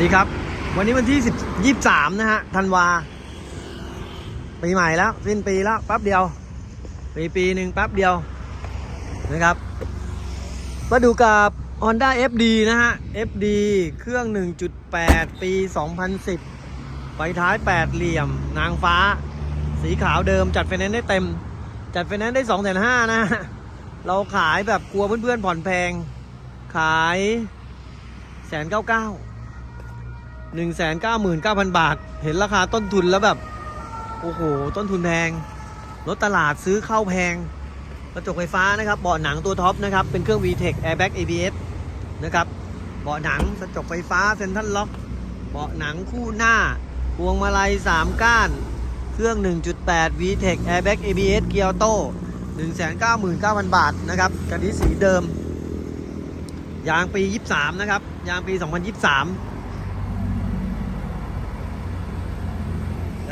ดีครับ วันนี้วันที่สิบยี่สามนะฮะธันวาปีใหม่แล้วสิ้นปีแล้วแป๊บเดียว ปีปีหนึ่งแป๊บเดียวนะครับมาดูกับ Honda FD นะฮะ FD เครื่อง 1.8 ปี 2010 ไฟท้าย 8 เหลี่ยม นางฟ้า สีขาวเดิมจัดไฟแนนซ์ได้เต็ม จัดไฟแนนซ์ได้ 2 5 0 0 0นะฮะเราขายแบบกลัวเพื่อนๆผ่อนแพง ขายแสนเก้าเก้า หนึ่งแสนเก้าหมื่นเก้าพันบาท เห็นราคาต้นทุนแล้วแบบ โอ้โห ต้นทุนแพง รถตลาดซื้อเข้าแพง กระจกไฟฟ้านะครับ เบาะหนังตัวท็อปนะครับ เป็นเครื่อง VTEC Airbag ABS นะครับ เบาะหนังกระจกไฟฟ้าเซ็นทรัลล็อก เบาะหนังคู่หน้า พวงมาลัย 3 ก้าน เครื่อง 1.8 VTEC Airbag ABS เกียร์โต้199,000 บาทนะครับกันนี้สีเดิม ยางปี 23 นะครับ ยางปี 2023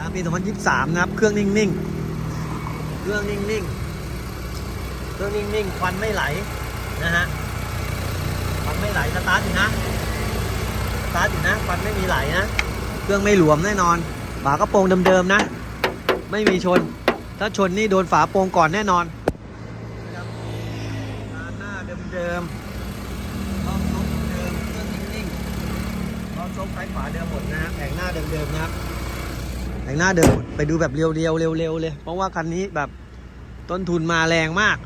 ยางปี2023 นะครับ เครื่องนิ่งๆ เครื่องนิ่งๆ เครื่องนิ่งๆ ควันไม่ไหลนะฮะ ควันไม่ไหลสตาร์ทอยู่นะ สตาร์ทอยู่นะ ควันไม่มีไหลนะ เครื่องไม่หลวมแน่นอน ฝากระโปรงเดิมๆนะ ไม่มีชน ถ้าชนนี่โดนฝาโปรงก่อนแน่นอนนะครับหน้าเดิมๆรอบรถเดิมเครื่องนิ่งๆรอบชกซ้ายขวาเดิมหมดนะฮะแผงหน้าเดิมๆนะครับ แต่งหน้าเดิมไปดูแบบเรียวๆเร็วๆเลย เพราะว่าคันนี้แบบต้นทุนมาแรงมาก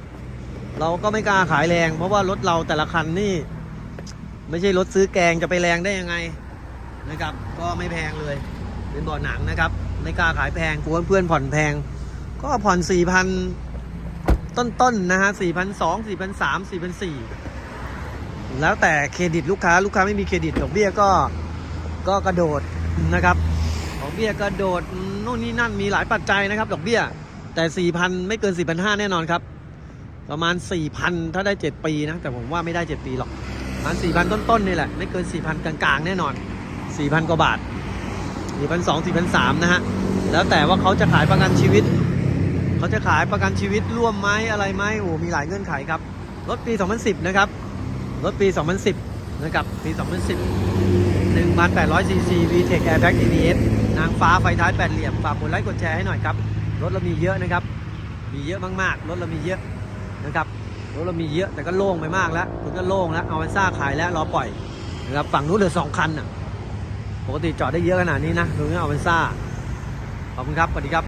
เราก็ไม่กล้าขายแรง เพราะว่ารถเราแต่ละคันนี่ ไม่ใช่รถซื้อแกงจะไปแรงได้ยังไงนะครับ ก็ไม่แพงเลยเป็นบ่อหนังนะครับ ไม่กล้าขายแพงกลัวเพื่อนผ่อนแพง ก็ผ่อน4 0 0 0ต้นๆนะฮะ4 2 0 0 4 3 0 0 4 4 0 0แล้วแต่เครดิตลูกค้าลูกค้าไม่มีเครดิตดอกเบี้ยก็ก็กระโดดนะครับ อกเบี้ยกระโดดนู่นนี่นั่นมีหลายปัจจัยนะครับ ดอกเบี้ย แต่4,000ไม่เกิน4,500แน่นอนครับ ประมาณ4,000ถ้าได้ 7 ปีนะ แต่ผมว่าไม่ได้ 7 ปีหรอกประมาณ4,000ต้นๆนี่แหละ ไม่เกิน4,000กลางๆ แน่นอน4,000กว่าบาท4,200 4,300นะฮะแล้วแต่ว่าเขาจะขายประกันชีวิต เขาจะขายประกันชีวิตร่วมไหมอะไรไหมโอ้โหมีหลายเงื่อนไขครับรถปี 2010 นะครับรถปี 2010 นะครับปี 2010 1,800 cc VTEC Airbag ABS นางฟ้าไฟท้ายแปดเหลี่ยม ฝากกดไลค์กดแชร์ให้หน่อยครับ รถเรามีเยอะนะครับ มีเยอะมากๆ รถเรามีเยอะนะครับ รถเรามีเยอะแต่ก็โล่งไปมากแล้วมันก็โล่งแล้ว เอาไว้ซ่าขายแล้วรอปล่อยนะครับ ฝั่งนู้นเหลือสองคันอะ ปกติจอดได้เยอะขนาดนี้นะตรงนี้เอาไว้ซ่า ขอบคุณครับ สวัสดีครับ